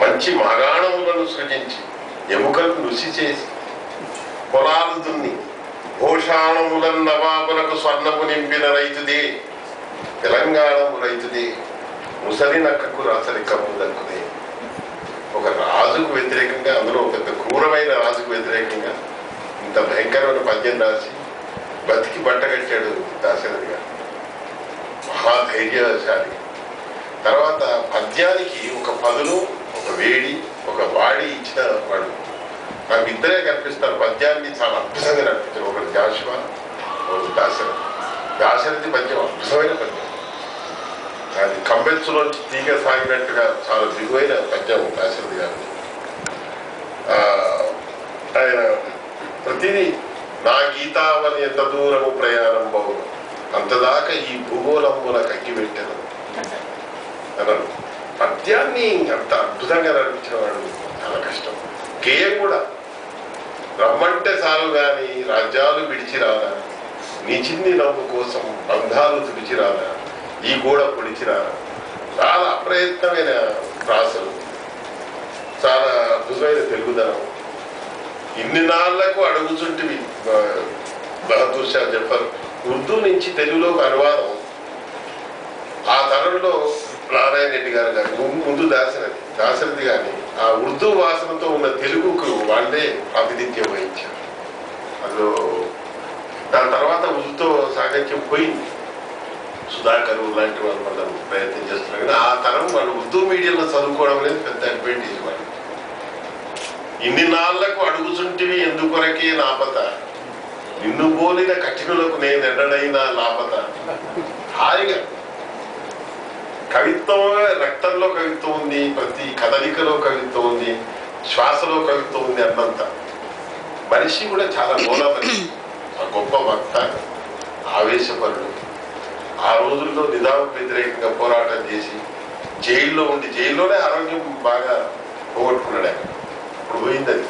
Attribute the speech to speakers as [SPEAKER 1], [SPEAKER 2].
[SPEAKER 1] మంచి మగాణములను సృజించి ఎముకలు రుచి చేసి పొలాలు దున్ని భూషాణములను నవాబులకు స్వర్ణము నింపిన రైతుదే తెలంగాణము రైతుదే ముసలి నక్కకు రాసరి కప్పు దక్కుదే. ఒక రాజుకు వ్యతిరేకంగా అందులో పెద్ద క్రూరమైన రాజుకు వ్యతిరేకంగా ఇంత భయంకరమైన పద్యం రాసి బతికి బట్టగట్టాడు దాశరథి గారు. మహాధైర్యశాలి. తర్వాత పద్యానికి ఒక పదును వేడి ఒక వాడి ఇచ్చిన వాడు. నాకు ఇద్దరే కనిపిస్తారు పద్యాన్ని చాలా అద్భుతంగా కనిపించారు ఒకటి జాషువా ఒకటి దాశరథి దాశరథి పద్యం అద్భుతమైన పద్యం. అది కంబెల్స్లోంచి తీగ సాగినట్టుగా చాలా దిగువైన పద్యం దాశరథి గారు ఆయన ప్రతిదీ నా గీతావని ఎంత దూరము ప్రయాణం బహును అంతదాకా ఈ భూగోళంబుల కక్కి పెట్టాను అన్నారు. పద్యాన్ని అంత అద్భుతంగా నడిపించిన వాడు చాలా కష్టం. గేయం కూడా. రమ్మంటే చాలు గాని రాజ్యాలు విడిచి రాదా నీ చిన్ని నవ్వు కోసం బంధాలు తుడిచి రాదా ఈ గోడ పొడిచి రాదా చాలా అప్రయత్నమైన ప్రాసలు. చాలా అద్భుతమైన తెలుగుదనం ఇన్ని నాళ్ళకు అడుగుచుంటివి బహదూర్ షా జఫర్. ఉర్దూ నుంచి తెలుగులోకి అనువాదం. ఆ తరంలో నారాయణ రెడ్డి గారు కానీ ముందు దాశరథి దాశరథి కానీ ఆ ఉర్దూ వాసనతో ఉన్న తెలుగుకు వాళ్ళే ప్రాతినిధ్యం వహించారు. అందులో దాని తర్వాత ఉర్దూతో సాహిత్యం పోయింది. సుధాకర్ లాంటి వాళ్ళు మనం ప్రయత్నం చేస్తున్నారు. కానీ ఆ తరం వాళ్ళు ఉర్దూ మీడియంలో చదువుకోవడం అనేది పెద్ద అడ్వాంటేజ్ వాళ్ళు ఇన్ని నాళ్ళకు అడుగుచుంటివి ఎందుకొరకే నాపత? నిన్ను పోలిన కఠినులకు నేను ఎన్నడైనా లాపత? హాయిగా కవిత్వం రక్తంలో కవిత్వం ఉంది ప్రతి కదలికలో కవిత్వం ఉంది శ్వాసలో కవిత్వం ఉంది అన్నంత. మనిషి కూడా చాలా మూల మనిషి. ఆ గొప్ప వక్త ఆవేశపరుడు. ఆ రోజుల్లో నిదాం వ్యతిరేకంగా పోరాటం చేసి జైల్లో ఉండి జైల్లోనే ఆరోగ్యం బాగా పోగొట్టుకున్నాడు ఆయన. ఇప్పుడు పోయింది అది.